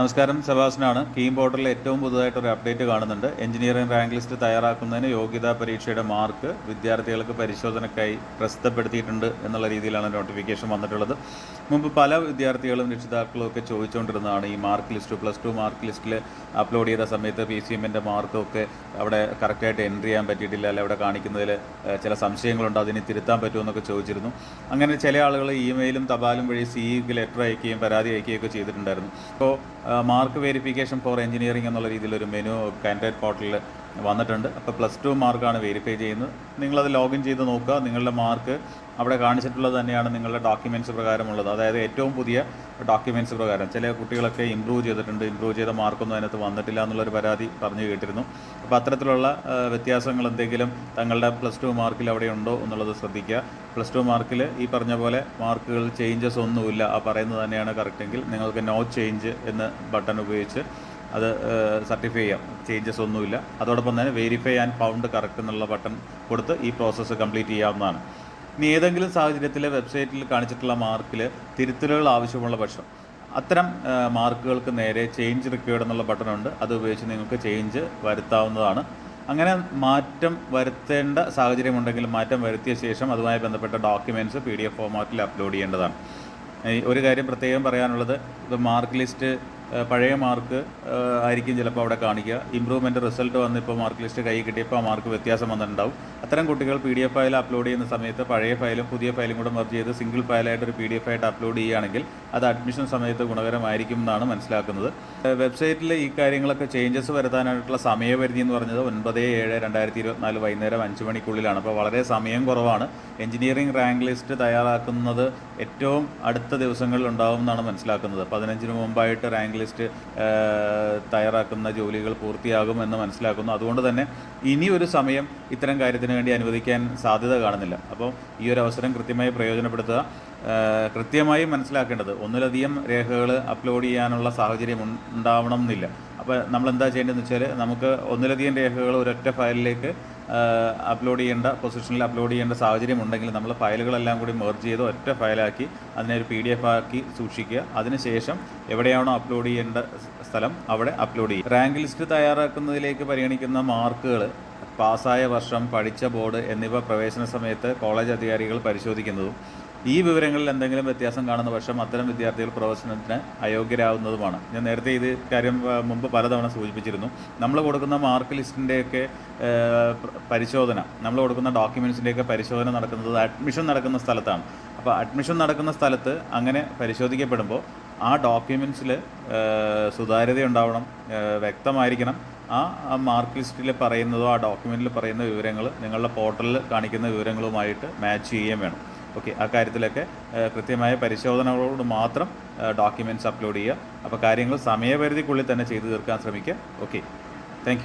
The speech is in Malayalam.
നമസ്കാരം സെബാസിനാണ് കീം പോർട്ടലിൽ ഏറ്റവും പുതുതായിട്ട് ഒരു അപ്ഡേറ്റ് കാണുന്നുണ്ട്. എഞ്ചിനീയറിംഗ് റാങ്ക് ലിസ്റ്റ് തയ്യാറാക്കുന്നതിന് യോഗ്യതാ പരീക്ഷയുടെ മാർക്ക് വിദ്യാർത്ഥികൾക്ക് പരിശോധനയ്ക്കായി പ്രസിദ്ധപ്പെടുത്തിയിട്ടുണ്ട് എന്നുള്ള രീതിയിലാണ് നോട്ടിഫിക്കേഷൻ വന്നിട്ടുള്ളത്. മുമ്പ് പല വിദ്യാർത്ഥികളും രക്ഷിതാക്കളും ഒക്കെ ചോദിച്ചുകൊണ്ടിരുന്നതാണ് ഈ mark list plus two mark ലിസ്റ്റിൽ അപ്ലോഡ് ചെയ്ത സമയത്ത് പി സി എമ്മിന്റെ മാർക്കൊക്കെ അവിടെ കറക്റ്റായിട്ട് എൻട്രി ചെയ്യാൻ പറ്റിയിട്ടില്ല അല്ല അവിടെ കാണിക്കുന്നതിൽ ചില സംശയങ്ങളുണ്ട് അതിനെ തിരുത്താൻ പറ്റുമെന്നൊക്കെ ചോദിച്ചിരുന്നു. അങ്ങനെ ചില ആളുകൾ ഇമെയിലും തപാലും വഴി സിഇക്ക് ലെറ്റർ അയക്കുകയും പരാതി അയക്കുകയൊക്കെ ചെയ്തിട്ടുണ്ടായിരുന്നു. അപ്പോൾ മാർക്ക് വെരിഫിക്കേഷൻ ഫോർ എഞ്ചിനീയറിംഗ് എന്നുള്ള രീതിയിലൊരു മെനു കാൻഡിഡേറ്റ് പോർട്ടലിൽ വന്നിട്ടുണ്ട്. അപ്പോൾ പ്ലസ് ടു മാർക്കാണ് വെരിഫൈ ചെയ്യുന്നത്. നിങ്ങളത് ലോഗിൻ ചെയ്ത് നോക്കുക. നിങ്ങളുടെ മാർക്ക് അവിടെ കാണിച്ചിട്ടുള്ളത് തന്നെയാണ് നിങ്ങളുടെ ഡോക്യുമെന്റ്സ് പ്രകാരമുള്ളത്. അതായത് ഏറ്റവും പുതിയ ഡോക്യുമെന്റ്സ് പ്രകാരം. ചില കുട്ടികളൊക്കെ ഇമ്പ്രൂവ് ചെയ്തിട്ടുണ്ട്. ഇമ്പ്രൂവ് ചെയ്ത മാർക്കൊന്നും അതിനകത്ത് വന്നിട്ടില്ല എന്നുള്ളൊരു പരാതി പറഞ്ഞു കേട്ടിരുന്നു. അപ്പോൾ അത്തരത്തിലുള്ള വ്യത്യാസങ്ങൾ എന്തെങ്കിലും തങ്ങളുടെ പ്ലസ് ടു മാർക്കിൽ അവിടെ ഉണ്ടോ എന്നുള്ളത് ശ്രദ്ധിക്കുക. പ്ലസ് ടു മാർക്കിൽ ഈ പറഞ്ഞ പോലെ മാർക്കുകൾ ചേഞ്ചസ് ഒന്നുമില്ല. ആ പറയുന്നത് തന്നെയാണ് കറക്റ്റെങ്കിൽ നിങ്ങൾക്ക് നോ ചേഞ്ച് എന്ന് ബട്ടൺ ഉപയോഗിച്ച് അത് സർട്ടിഫൈ ചെയ്യാം. ചേഞ്ചസ് ഒന്നുമില്ല. അതോടൊപ്പം തന്നെ വെരിഫൈ ആൻഡ് ഫൗണ്ട് കറക്റ്റ് എന്നുള്ള ബട്ടൺ കൊടുത്ത് ഈ പ്രോസസ്സ് കംപ്ലീറ്റ് ചെയ്യാവുന്നതാണ്. ഇനി ഏതെങ്കിലും സാഹചര്യത്തിൽ വെബ്സൈറ്റിൽ കാണിച്ചിട്ടുള്ള മാർക്കിൽ തിരുത്തലുകൾ ആവശ്യമുള്ള പക്ഷം അത്തരം മാർക്കുകൾക്ക് നേരെ ചേഞ്ച് റിക്വേർഡ് എന്നുള്ള ബട്ടൺ ഉണ്ട്. അത് ഉപയോഗിച്ച് നിങ്ങൾക്ക് ചേഞ്ച് വരുത്താവുന്നതാണ്. അങ്ങനെ മാറ്റം വരുത്തേണ്ട സാഹചര്യമുണ്ടെങ്കിൽ മാറ്റം വരുത്തിയ ശേഷം അതുമായി ബന്ധപ്പെട്ട ഡോക്യുമെന്റ്സ് പി ഡി എഫ് ഫോർമാറ്റിൽ അപ്ലോഡ് ചെയ്യേണ്ടതാണ് ഒരു കാര്യം പ്രത്യേകം പറയാനുള്ളത് ഇത് മാർക്ക് ലിസ്റ്റ് പഴയ മാർക്ക് ആയിരിക്കും ചിലപ്പോൾ അവിടെ കാണിക്കുക. ഇമ്പ്രൂവ്മെന്റ് റിസൾട്ട് വന്ന് ഇപ്പോൾ മാർക്ക് ലിസ്റ്റ് കൈ കിട്ടിയപ്പോൾ ആ മാർക്ക് വ്യത്യാസം വന്നിട്ടുണ്ടാവും. അത്തരം കുട്ടികൾ P D F file upload ചെയ്യുന്ന സമയത്ത് പഴയ ഫയലും പുതിയ ഫയലും കൂടെ മെർജ് ചെയ്ത് സിംഗിൾ ഫയലായിട്ട് ഒരു പി ഡി എഫ് ആയിട്ട് അപ്ലോഡ് ചെയ്യുകയാണെങ്കിൽ അത് അഡ്മിഷൻ സമയത്ത് ഗുണകരമായിരിക്കും എന്നാണ് മനസ്സിലാക്കുന്നത്. വെബ്സൈറ്റിൽ ഈ കാര്യങ്ങളൊക്കെ ചേഞ്ചസ് വരുത്താനായിട്ടുള്ള സമയപരിധി എന്ന് പറഞ്ഞത് ഒൻപത് ഏഴ് രണ്ടായിരത്തി ഇരുപത്തിനാല് വൈകുന്നേരം അഞ്ച് മണിക്കുള്ളിലാണ്. അപ്പോൾ വളരെ സമയം കുറവാണ്. എഞ്ചിനീയറിംഗ് റാങ്ക് ലിസ്റ്റ് തയ്യാറാക്കുന്നത് ഏറ്റവും അടുത്ത ദിവസങ്ങളിൽ ഉണ്ടാവും എന്നാണ് മനസ്സിലാക്കുന്നത്. പതിനഞ്ചിന് മുമ്പായിട്ട് റാങ്ക് ലിസ്റ്റ് തയ്യാറാക്കുന്ന ജോലികൾ പൂർത്തിയാകും എന്ന് മനസ്സിലാക്കുന്നു. അതുകൊണ്ട് തന്നെ ഇനി ഒരു സമയം ഇത്തരം കാര്യത്തിന് വേണ്ടി അനുവദിക്കാൻ സാധ്യത കാണുന്നില്ല. അപ്പോൾ ഈ ഒരു അവസരം കൃത്യമായി പ്രയോജനപ്പെടുത്തുക. കൃത്യമായി മനസ്സിലാക്കേണ്ടത് ഒന്നിലധികം രേഖകൾ അപ്ലോഡ് ചെയ്യാനുള്ള സാഹചര്യം ഉണ്ടാവണം എന്നില്ല. അപ്പോൾ നമ്മൾ എന്താ ചെയ്യേണ്ടതെന്ന് വെച്ചാൽ നമുക്ക് ഒന്നിലധികം രേഖകൾ ഒരൊറ്റ ഫയലിലേക്ക് അപ്ലോഡ് ചെയ്യേണ്ട പൊസിഷനിൽ അപ്ലോഡ് ചെയ്യേണ്ട സാഹചര്യം ഉണ്ടെങ്കിൽ നമ്മൾ ഫയലുകളെല്ലാം കൂടി മെർജ് ചെയ്ത് ഒറ്റ ഫയലാക്കി അതിനെ ഒരു പി ഡി എഫ് ആക്കി സൂക്ഷിക്കുക. അതിനുശേഷം എവിടെയാണോ അപ്ലോഡ് ചെയ്യേണ്ട സ്ഥലം അവിടെ അപ്ലോഡ് ചെയ്യുക. റാങ്ക് ലിസ്റ്റ് തയ്യാറാക്കുന്നതിലേക്ക് പരിഗണിക്കുന്ന മാർക്കുകൾ പാസ്സായ വർഷം പഠിച്ച ബോർഡ് എന്നിവ പ്രവേശന സമയത്ത് കോളേജ് അധികാരികൾ പരിശോധിക്കുന്നതും ഈ വിവരങ്ങളിൽ എന്തെങ്കിലും വ്യത്യാസം കാണുന്ന പക്ഷം അത്തരം വിദ്യാർത്ഥികൾ പ്രവേശനത്തിന് അയോഗ്യരാകുന്നതുമാണ്. ഞാൻ നേരത്തെ ഇത് കാര്യം മുമ്പ് പലതവണ സൂചിപ്പിച്ചിരുന്നു. നമ്മൾ കൊടുക്കുന്ന മാർക്ക് ലിസ്റ്റിന്റെയൊക്കെ പരിശോധന നമ്മൾ കൊടുക്കുന്ന ഡോക്യുമെൻസിന്റെയൊക്കെ പരിശോധന നടക്കുന്നത് അഡ്മിഷൻ നടക്കുന്ന സ്ഥലത്താണ്. അപ്പോൾ അഡ്മിഷൻ നടക്കുന്ന സ്ഥലത്ത് അങ്ങനെ പരിശോധിക്കപ്പെടുമ്പോൾ ആ ഡോക്യുമെൻസിൽ സുതാര്യത ഉണ്ടാവണം വ്യക്തമായിരിക്കണം. ആ മാർക്ക് ലിസ്റ്റിൽ പറയുന്നതോ ആ ഡോക്യുമെന്റിൽ പറയുന്ന വിവരങ്ങൾ നിങ്ങളുടെ പോർട്ടലിൽ കാണിക്കുന്ന വിവരങ്ങളുമായിട്ട് മാച്ച് ചെയ്യുകയും വേണം. ഓക്കെ ആ കാര്യത്തിലൊക്കെ കൃത്യമായ പരിശോധനകളോട് മാത്രം ഡോക്യുമെന്റ്സ് അപ്ലോഡ് ചെയ്യുക. അപ്പോൾ കാര്യങ്ങൾ സമയപരിധിക്കുള്ളിൽ തന്നെ ചെയ്തു തീർക്കാൻ ശ്രമിക്കുക. ഓക്കെ. താങ്ക്